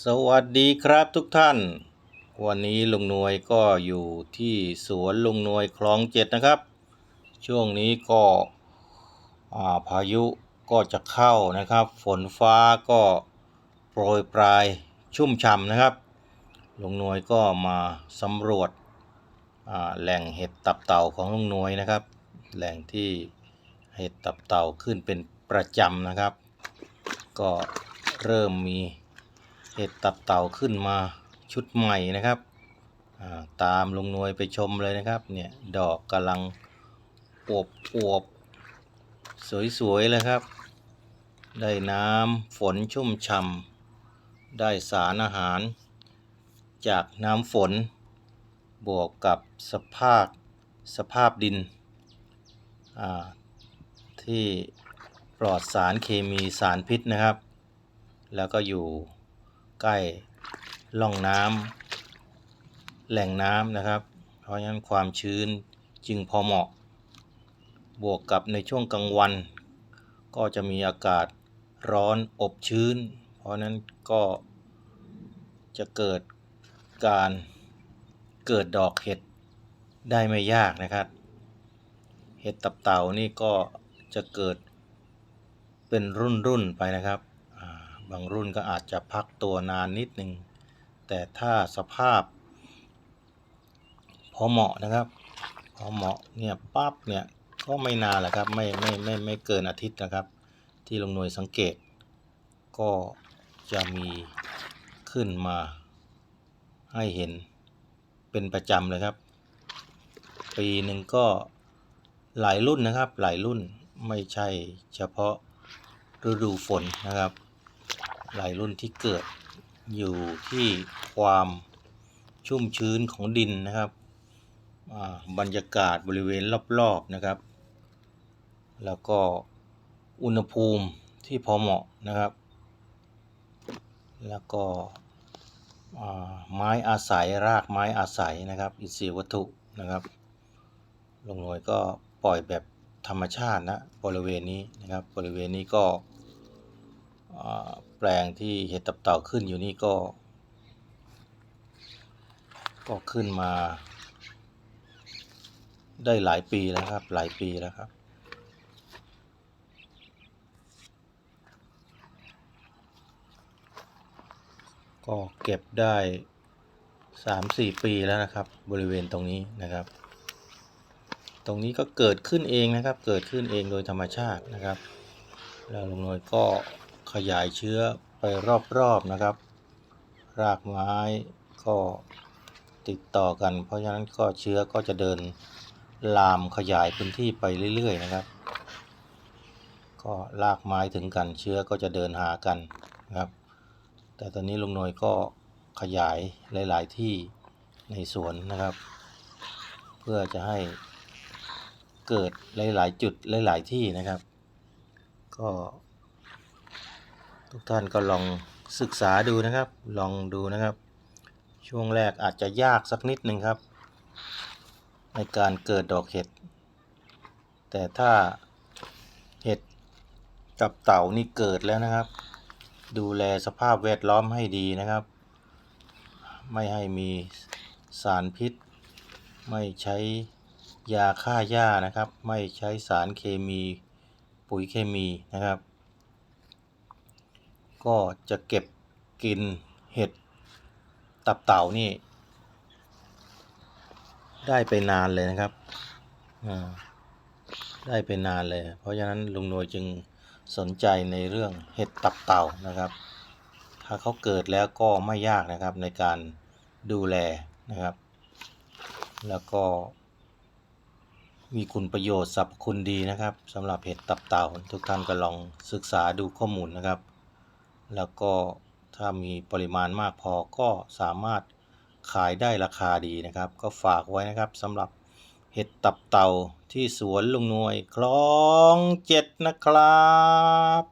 สวัสดีครับทุกท่าน วันนี้ลุงนวยก็อยู่ที่สวนลุงนวยคลองเจ็ดนะครับ ช่วงนี้ก็าพายุก็จะเข้านะครับ ฝนฟ้าก็โปรยปลายชุ่มฉ่ำนะครับลุงนวยก็มาสำรวจแหล่งเห็ดตับเต่าของลุงนวยนะครับ แหล่งที่เห็ดตับเต่าขึ้นเป็นประจำนะครับ ก็เริ่มมี เห็ดตับเต่าขึ้นมาชุดใหม่นะครับาตามลงนวยไปชมเลยนะครับ เนี่ย ดอกกำลังอวบอวบสวยๆเลยครับ ได้น้ำฝนชุ่มฉ่ำได้สารอาหาร จากน้ำฝน บวกกับสภาพสภาพดิน ที่ปลอดสารเคมีสารพิษนะครับ แล้วก็อยู่ ใกล้ร่องน้ำแหล่งน้ำนะครับ เพราะฉะนั้นความชื้นจึงพอเหมาะ บวกกับในช่วงกลางวัน ก็จะมีอากาศร้อนอบชื้น เพราะนั้นก็จะเกิดการเกิดดอกเห็ดได้ไม่ยากนะครับ เห็ดตับเต่านี่ก็จะเกิดเป็นรุ่นๆไปนะครับ บางรุ่นก็อาจจะพักตัวนานนิดนึง แต่ถ้าสภาพ พอเหมาะนะครับ พอเหมาะเนี่ยปั๊บเนี่ยก็ไม่นานแหละครับไม่ไม่ไม่ไม่เกินอาทิตย์นะครับ ที่ลงหน่วยสังเกต ก็จะมีขึ้นมาให้เห็นเป็นประจำเลยครับ ปีหนึ่งก็หลายรุ่นนะครับ หลายรุ่นไม่ใช่เฉพาะฤดูฝนนะครับ หลายรุ่นที่เกิดอยู่ที่ความชุ่มชื้นของดินนะครับ บรรยากาศบริเวณรอบๆนะครับ แล้วก็อุณหภูมิที่พอเหมาะนะครับ แล้วก็ไม้อาศัยรากไม้อาศัยนะครับ อินทรีย์วัตถุนะครับลงหน่วยก็ปล่อยแบบธรรมชาตินะบริเวณนี้นะครับ บริเวณนี้ก็ แปลงที่เห็ดตับเต่าขึ้นอยู่นี่ก็ ก็ขึ้นมา ได้หลายปีแล้วครับ หลายปีแล้วครับก็เก็บได้สามสี่ปีแล้วนะครับ บริเวณตรงนี้นะครับ ตรงนี้ก็เกิดขึ้นเองนะครับ เกิดขึ้นเองโดยธรรมชาตินะครับ แล้วลุงน้อยก็ ขยายเชื้อไปรอบๆนะครับ รากไม้ก็ติดต่อกัน เพราะฉะนั้นก็เชื้อก็จะเดินลามขยายพื้นที่ไปเรื่อยๆนะครับ ก็รากไม้ถึงกันเชื้อก็จะเดินหากันนะครับ แต่ตอนนี้ลุงหน่อยก็ขยายหลายๆที่ในสวนนะครับ เพื่อจะให้เกิดหลายๆจุดหลายๆที่นะครับ ก็ ทุกท่านก็ลองศึกษาดูนะครับ ลองดูนะครับ ช่วงแรกอาจจะยากสักนิดหนึ่งครับ ในการเกิดดอกเห็ด แต่ถ้าเห็ดกับเต่านี่เกิดแล้วนะครับ ดูแลสภาพแวดล้อมให้ดีนะครับ ไม่ให้มีสารพิษ ไม่ใช้ยาฆ่าหญ้านะครับ ไม่ใช้สารเคมี ปุ๋ยเคมีนะครับ ก็จะเก็บกินเห็ดตับเต่านี่ ได้ไปนานเลยนะครับได้ไปนานเลย เพราะฉะนั้นลุงนวยจึงสนใจในเรื่องเห็ดตับเต่านะครับ ถ้าเขาเกิดแล้วก็ไม่ยากนะครับในการดูแลนะครับ แล้วก็ มีคุณประโยชน์สรรพคุณดีนะครับสำหรับเห็ดตับเต่าทุกท่านก็ลองศึกษาดูข้อมูลนะครับ แล้วก็ถ้ามีปริมาณมากพอก็สามารถขายได้ราคาดีนะครับ ก็ฝากไว้นะครับสำหรับเห็ดตับเต่าที่สวนลุงนวยคลองเจ็ดนะครับ